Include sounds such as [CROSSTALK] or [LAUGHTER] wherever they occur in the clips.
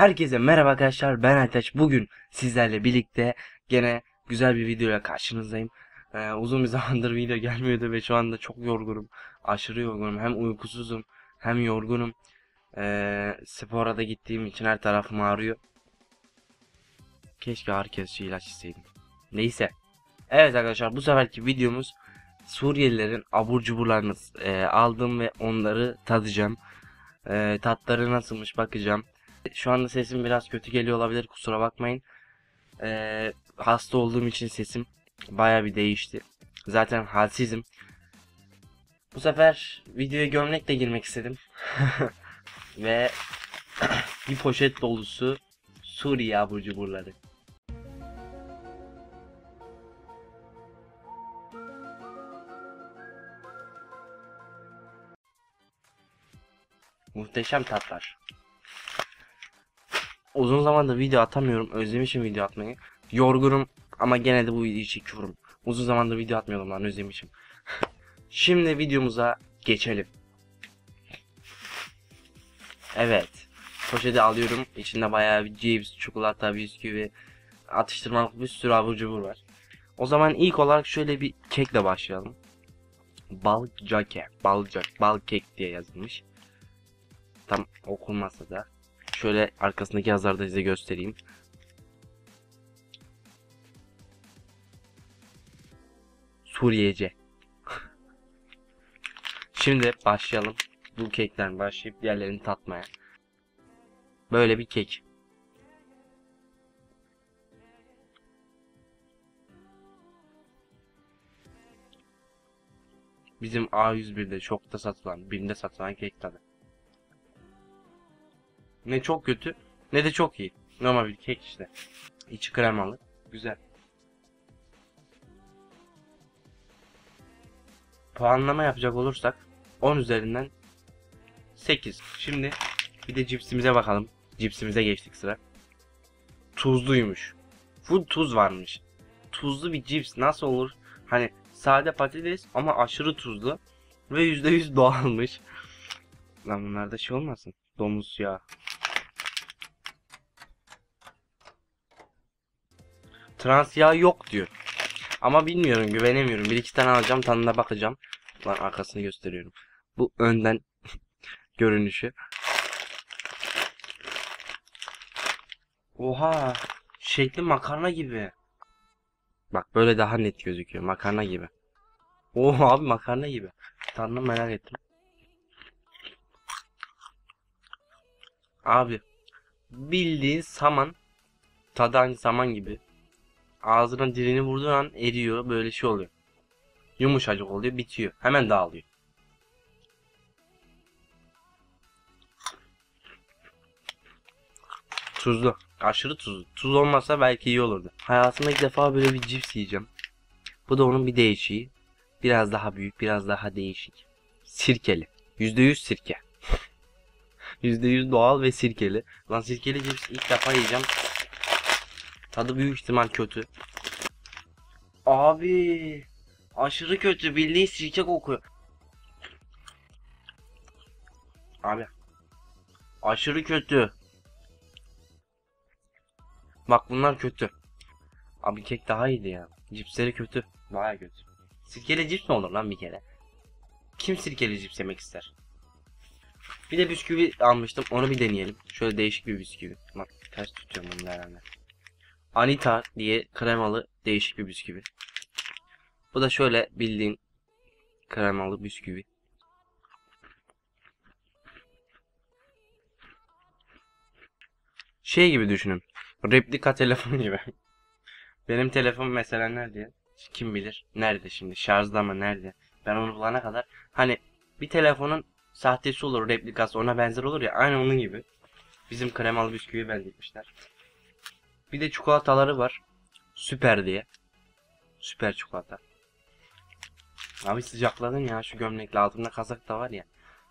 Herkese merhaba arkadaşlar ben Aytaç. Bugün sizlerle birlikte gene güzel bir videoyla karşınızdayım. Ee, uzun bir [LAUGHS] zamandır video gelmiyordu ve şu anda çok yorgunum. Aşırı yorgunum. Hem uykusuzum hem yorgunum. Ee, spora da gittiğim için her tarafım ağrıyor. Keşke ağrı kesici ilaç isteydim. Neyse. Evet arkadaşlar bu seferki videomuz Suriyelilerin abur cuburlarını e, aldım ve onları tadacağım. E, tatları nasılmış bakacağım. Şu anda sesim biraz kötü geliyor olabilir kusura bakmayın. Ee, hasta olduğum için sesim baya bir değişti. Zaten halsizim. Bu sefer videoya gömlekle girmek istedim. [LAUGHS] Ve [CLEARS THROAT] bir poşet dolusu Suriye abur cuburları. Muhteşem tatlar. Uzun zamandır video atamıyorum. Özlemişim video atmayı. Yorgunum ama gene de bu videoyu çekiyorum. Uzun zamandır video atmıyordum lan özlemişim. [LAUGHS] Şimdi videomuza geçelim. Evet. Poşeti alıyorum. İçinde bayağı bir cips, çikolata, bisküvi, atıştırmalık bir sürü abur cubur var. O zaman ilk olarak şöyle bir kekle başlayalım. Bal cake, bal cake, bal kek diye yazılmış. Tam okunmasa da Şöyle arkasındaki yazılarda size göstereyim. Suriyece. [LAUGHS] Şimdi başlayalım. Bu kekten başlayıp diğerlerini tatmaya. Böyle bir kek. Bizim A101'de çok da satılan, birinde satılan kek tadı. Ne çok kötü ne de çok iyi. Normal bir kek işte. İçi kremalı. Güzel. Puanlama yapacak olursak 10 üzerinden 8. Şimdi bir de cipsimize bakalım. Cipsimize geçtik sıra. Tuzluymuş. Full tuz varmış. Tuzlu bir cips nasıl olur? Hani sade patates ama aşırı tuzlu. Ve %100 doğalmış. Lan bunlarda şey olmasın. Domuz ya. Trans yağ yok diyor. Ama bilmiyorum güvenemiyorum. Bir iki tane alacağım tadına bakacağım. Lan arkasını gösteriyorum. Bu önden [LAUGHS] görünüşü. Oha. Şekli makarna gibi. Bak böyle daha net gözüküyor. Makarna gibi. Oha abi makarna gibi. Tadını merak ettim. Abi. Bildiğin saman. Tadı aynı saman gibi ağzına dilini vurduğun an eriyor. Böyle şey oluyor. Yumuşacık oluyor. Bitiyor. Hemen dağılıyor. Tuzlu. Aşırı tuzlu. Tuz olmasa belki iyi olurdu. Hayatımda ilk defa böyle bir cips yiyeceğim. Bu da onun bir değişiği. Biraz daha büyük, biraz daha değişik. Sirkeli. %100 sirke. [LAUGHS] %100 doğal ve sirkeli. Lan sirkeli cips ilk defa yiyeceğim. Tadı büyük ihtimal kötü. Abi aşırı kötü bildiğin sirke kokuyor. Abi aşırı kötü. Bak bunlar kötü. Abi kek daha iyiydi ya. Cipsleri kötü. Baya kötü. Sirkeli cips mi olur lan bir kere? Kim sirkeli cips yemek ister? Bir de bisküvi almıştım. Onu bir deneyelim. Şöyle değişik bir bisküvi. Bak ters tutuyorum bunu herhalde. Anita diye kremalı değişik bir bisküvi. Bu da şöyle bildiğin kremalı bisküvi. Şey gibi düşünün. Replika telefon [LAUGHS] gibi. Benim telefon mesela nerede? Kim bilir? Nerede şimdi? Şarjda mı? Nerede? Ben onu bulana kadar. Hani bir telefonun sahtesi olur, replikası ona benzer olur ya. Aynı onun gibi. Bizim kremalı bisküvi benzetmişler. Bir de çikolataları var. Süper diye. Süper çikolata. Abi sıcakladın ya şu gömlekle altında kazak da var ya.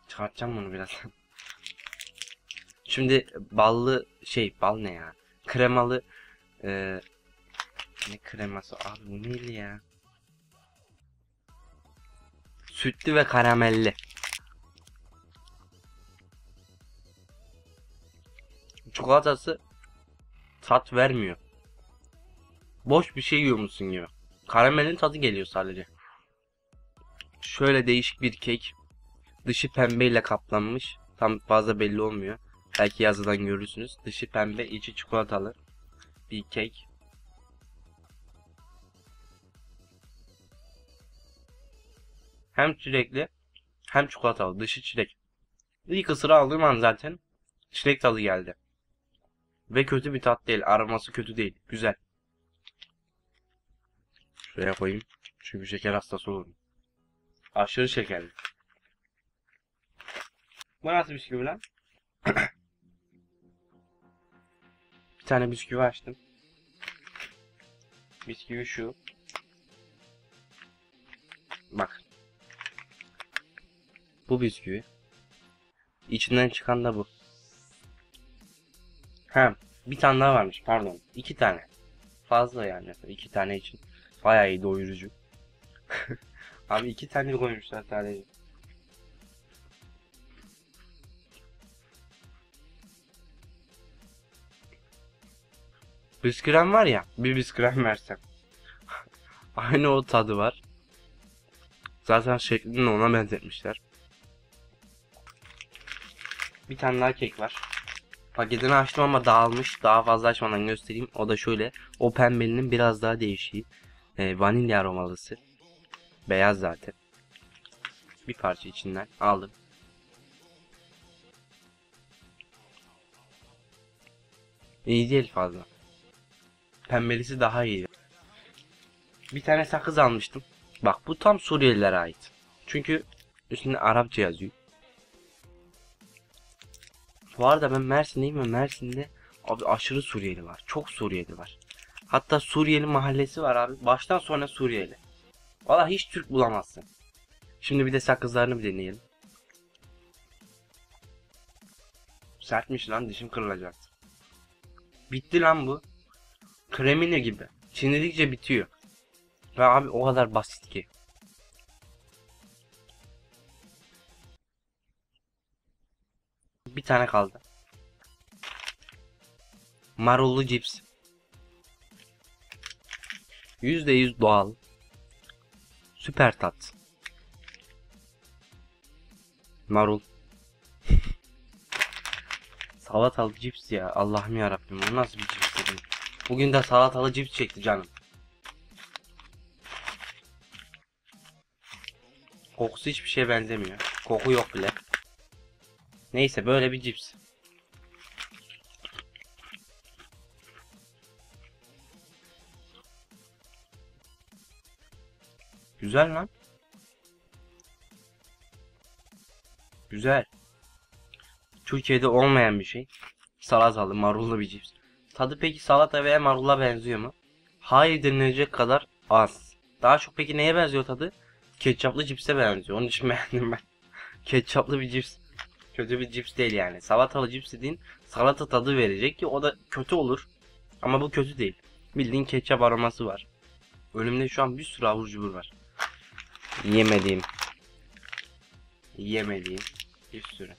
Çıkartacağım bunu biraz. [LAUGHS] Şimdi ballı şey bal ne ya? Kremalı e, ne kreması abi bu neydi ya? Sütlü ve karamelli. çikolatası tat vermiyor. Boş bir şey yiyormuşsun gibi. Karamelin tadı geliyor sadece. Şöyle değişik bir kek. Dışı pembeyle kaplanmış. Tam fazla belli olmuyor. Belki yazıdan görürsünüz. Dışı pembe, içi çikolatalı bir kek. Hem çilekli hem çikolatalı. Dışı çilek. İlk ısırığı aldığım an zaten çilek tadı geldi. Ve kötü bir tat değil. Aroması kötü değil. Güzel. Şuraya koyayım. Çünkü şeker hastası olurum. Aşırı şekerli. Bu nasıl bisküvi lan? [CLEARS THROAT] bir tane bisküvi açtım. Bisküvi şu. Bak. Bu bisküvi. İçinden çıkan da bu. Ha, bir tane daha varmış pardon. iki tane. Fazla yani. iki tane için. Bayağı iyi doyurucu. [LAUGHS] Abi iki tane koymuşlar sadece. Bisküven var ya. Bir bisküven [LAUGHS] versem. Aynı o tadı var. Zaten şeklini ona benzetmişler. Bir tane daha kek var. Paketini açtım ama dağılmış. Daha fazla açmadan göstereyim. O da şöyle. O pembelinin biraz daha değişiği. Ee, vanilya aromalısı. Beyaz zaten. Bir parça içinden aldım. İyi değil fazla. Pembelisi daha iyi. Bir tane sakız almıştım. Bak bu tam Suriyelilere ait. Çünkü üstünde Arapça yazıyor. Bu arada ben Mersin'deyim ve Mersin'de abi aşırı Suriyeli var. Çok Suriyeli var. Hatta Suriyeli mahallesi var abi. Baştan sona Suriyeli. Valla hiç Türk bulamazsın. Şimdi bir de sakızlarını bir deneyelim. Sertmiş lan dişim kırılacaktı. Bitti lan bu. Kremine gibi. Çiğnedikçe bitiyor. Ve abi o kadar basit ki. Bir tane kaldı. Marullu cips. %100 doğal. Süper tat. Marul. [LAUGHS] salatalı cips ya. Allah'ım ya Rabbim. Bu nasıl bir cips dedim. Bugün de salatalı cips çekti canım. Kokusu hiçbir şeye benzemiyor. Koku yok bile. Neyse böyle bir cips. Güzel lan. Güzel. Türkiye'de olmayan bir şey. Salatalı, marullu bir cips. Tadı peki salata veya marulla benziyor mu? Hayır denilecek kadar az. Daha çok peki neye benziyor tadı? Ketçaplı cipse benziyor. Onun için [LAUGHS] beğendim ben. Ketçaplı bir cips. Kötü bir cips değil yani. Salatalı cips dediğin salata tadı verecek ki o da kötü olur. Ama bu kötü değil. Bildiğin ketçap aroması var. Önümde şu an bir sürü abur cubur var. Yemediğim. Yemediğim. Bir sürü.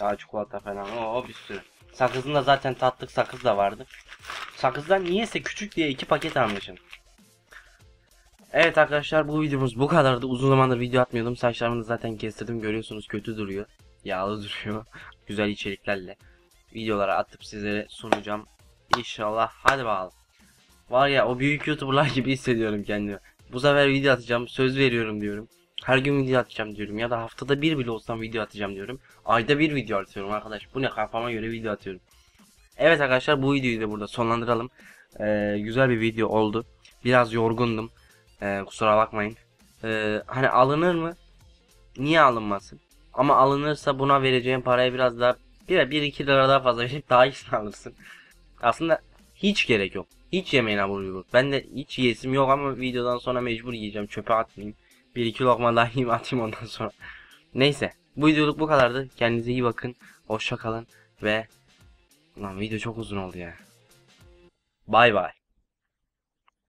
Daha çikolata falan. Oo bir sürü. Sakızında zaten tatlık sakız da vardı. Sakızdan niyeyse küçük diye iki paket almışım. Evet arkadaşlar bu videomuz bu kadardı. Uzun zamandır video atmıyordum. Saçlarımı zaten kestirdim. Görüyorsunuz kötü duruyor. Yağlı duruyor. [LAUGHS] Güzel içeriklerle. Videolara atıp sizlere sunacağım. İnşallah. Hadi bakalım. Var ya o büyük youtuberlar gibi hissediyorum kendimi. Bu sefer video atacağım. Söz veriyorum diyorum. Her gün video atacağım diyorum. Ya da haftada bir bile olsam video atacağım diyorum. Ayda bir video atıyorum arkadaş. Bu ne kafama göre video atıyorum. Evet arkadaşlar bu videoyu da burada sonlandıralım. Ee, güzel bir video oldu. Biraz yorgundum. Ee, kusura bakmayın. Ee, hani alınır mı? Niye alınmasın? Ama alınırsa buna vereceğim parayı biraz daha bir, bir iki lira daha fazla verip daha iyisini [LAUGHS] alırsın. Aslında hiç gerek yok. Hiç yemeyin abur cubur. Ben de hiç yesim yok ama videodan sonra mecbur yiyeceğim. Çöpe atmayayım. Bir iki lokma daha [LAUGHS] yiyeyim atayım ondan sonra. Neyse. Bu videoluk bu kadardı. Kendinize iyi bakın. Hoşça kalın. Ve... Lan video çok uzun oldu ya. Bay bay.